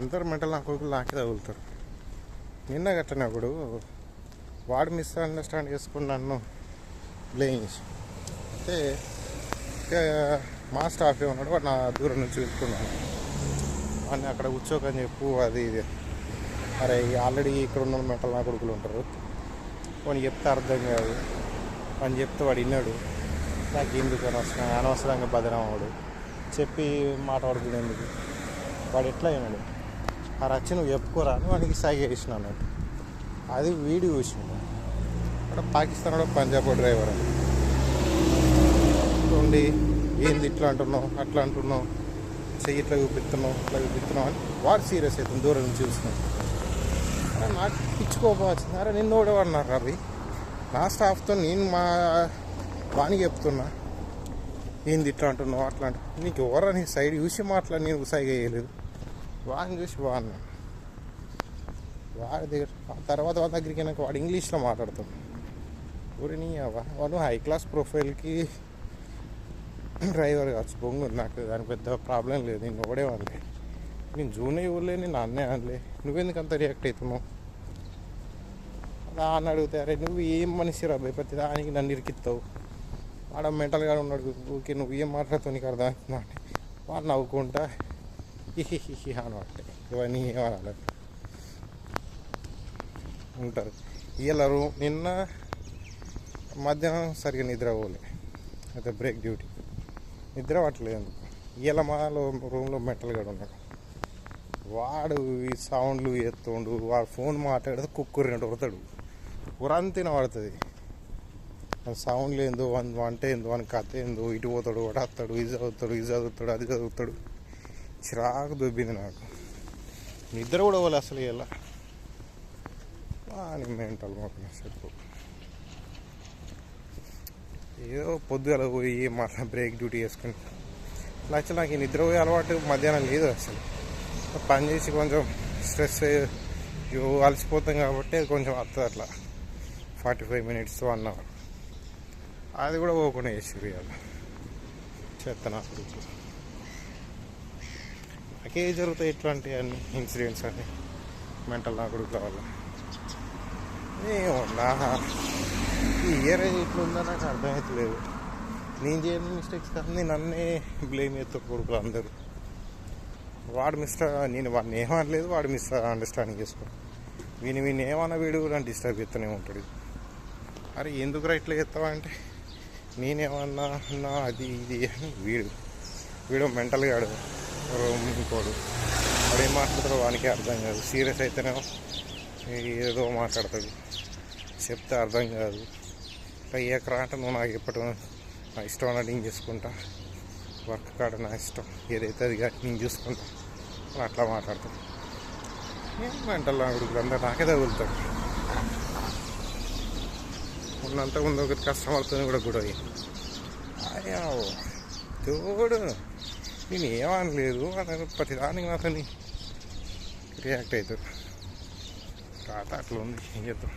అందరు మెంటల్ నా కొడుకులు నాకే తగులుతారు. నిన్న కట్టినప్పుడు వాడు మిస్ అండర్స్టాండ్ చేసుకుని నన్ను బ్లేమ్ అయితే మా స్టాఫ్ ఏమన్నాడు వాడు నా దూరం నుంచి వెళ్తున్నాను వాడిని అక్కడ కూర్చోకని చెప్పు అది ఇది. అరే ఆల్రెడీ ఇక్కడ ఉన్న మెంటల్ నా కొడుకులు ఉంటారు. వాడిని చెప్తే అర్థం కాదు. అని చెప్తే వాడు విన్నాడు. నాకు ఎందుకు అనవసరం అనవసరంగా భద్రం వాడు చెప్పి మాట్లాడుకునేందుకు వాడు ఎట్లా అయినాడు ఆ రచన నువ్వు చెప్పుకోరా అని వానికి సాగి వేసిన అన్నట్టు. అది వీడియో చూసిండు. అక్కడ పాకిస్తాన్ కూడా పంజాబ్ డ్రైవర్ అని. ఉండి ఏంది ఇట్లా అంటున్నావు అట్లా అంటున్నావు చెయ్యి ఇట్లా చూపిస్తున్నావు ఇట్లా చూపిస్తున్నావు అని వాడు సీరియస్ అవుతుంది దూరం నుంచి చూస్తున్నాడు. అరే నాకు పిచ్చుకోపోవచ్చు అరే నిన్ను కూడా అన్నారు రవి? నా స్టాఫ్తో నేను మా వాణి చెప్తున్నా. ఏంది ఇట్లా అంటున్నావు అట్లా అంటు నీకు ఎవరని సైడ్ చూసి మాట్లాడి నేను సైగా చేయలేదు వాడిని చూసి వాడినా. వాడి దగ్గర తర్వాత వాళ్ళ దగ్గరికి నాకు వాడు ఇంగ్లీష్లో మాట్లాడతాం ఊరిని వాడు హై క్లాస్ ప్రొఫైల్కి డ్రైవర్ కావచ్చు బొంగు నాకు దానికి పెద్ద ప్రాబ్లం లేదు నేను ఒకడే వాళ్ళే నేను జూనే ఇవ్వలే నేను అన్నే అనలే నువ్వెందుకు అంత రియాక్ట్ అవుతున్నావు? అలా అని అడిగితే అరే నువ్వు ఏం మనిషి రా ప్రతి దానికి నన్ను ఇరికిస్తావు ఆడ మెంటల్గా ఉన్నాడు ఊకే నువ్వు ఏం మాట్లాడుతావు నీకు అర్థం అవుతుందా? వాడు నవ్వుకుంటా హిహి హిహి ఇవన్నీ ఏమన్నా ఉంటారు ఇవాళ నిన్న మధ్యాహ్నం సరిగ్గా నిద్ర పోలే అయితే బ్రేక్ డ్యూటీ నిద్ర పట్టలేదు వీళ్ళ మాలో రూమ్లో మెట్టలు కూడా ఉన్నాడు వాడు ఈ సౌండ్లు ఎత్తుండు వాడు ఫోన్ మాట్లాడితే కుక్కర్ రెండు కొడతాడు ఉరంతిన పడుతుంది సౌండ్లు ఏందో వన్ వంట ఏందో అని కథ ఏందో ఇటు పోతాడు వాడు వస్తాడు ఇది చదువుతాడు ఇది చదువుతాడు అది చదువుతాడు చిరాకు దొబ్బింది నాకు. నిద్ర కూడా పోలే అసలు ఇలా అని మెంటల్ మాకు చెప్పు. ఏదో పొద్దుగల పోయి మళ్ళీ బ్రేక్ డ్యూటీ చేసుకుని. లక్ష నాకు ఈ నిద్ర పోయే అలవాటు మధ్యాహ్నం లేదు అసలు. పని చేసి కొంచెం స్ట్రెస్ అలసిపోతాం కాబట్టి అది కొంచెం వస్తుంది అట్లా. Forty five minutes one hour. అది కూడా పోకుండా చేసి ఇవాళ చెత్త నా నాకే జరుగుతాయి ఇట్లాంటి అన్ని ఇన్సిడెంట్స్ అన్ని. మెంటల్ నా కొడుకుల వల్ల ఈ ఇయర్ ఇట్లా ఉందో నాకు అర్థమవుతలేదు నేను చేయని మిస్టేక్స్ కానీ నన్నే బ్లేమ్ చేస్తారు కొడుకులు అందరూ. వాడు మిస్టర్ నేను వాడిని ఏమనలేదు వాడు మిస్ అండర్స్టాండింగ్ చేసుకో వీని వీని ఏమన్నా వీడు నన్ను డిస్టర్బ్ చేస్తూనే ఉంటాడు. అరే ఎందుకురా ఇట్లా చేస్తావా అంటే నేనేమన్నా అన్నా అది ఇది అని వీడు. వీడు మెంటల్గా ఆడు ఇంకోడు వాడు ఏం మాట్లాడతాడో వానికి అర్థం కాదు. సీరియస్ అయితేనేమో ఏదో మాట్లాడతాడు. చెప్తే అర్థం కాదు. అయ్యాక రాట నువ్వు నాకు ఇప్పటి నా ఇష్టం అన్నట్టు నేను చేసుకుంటా. వర్క్ కాడ నా ఇష్టం. ఏదైతే అది కానీ నేను చూసుకుంటా. అని అట్లా మాట్లాడతాడు. ఏం మెంటల్ కొడుకులు అందరూ నాకే తగులుతాడు. ఉన్నంత ముందు ఒకటి కస్టమర్తో కూడా గొడవ. అయ్యా తోడు. నేను ఏమనలేదు అని ప్రతిదానికి నాతోని రియాక్ట్ అవుతాడు రాత అట్లా ఉంది ఏం చేద్దాం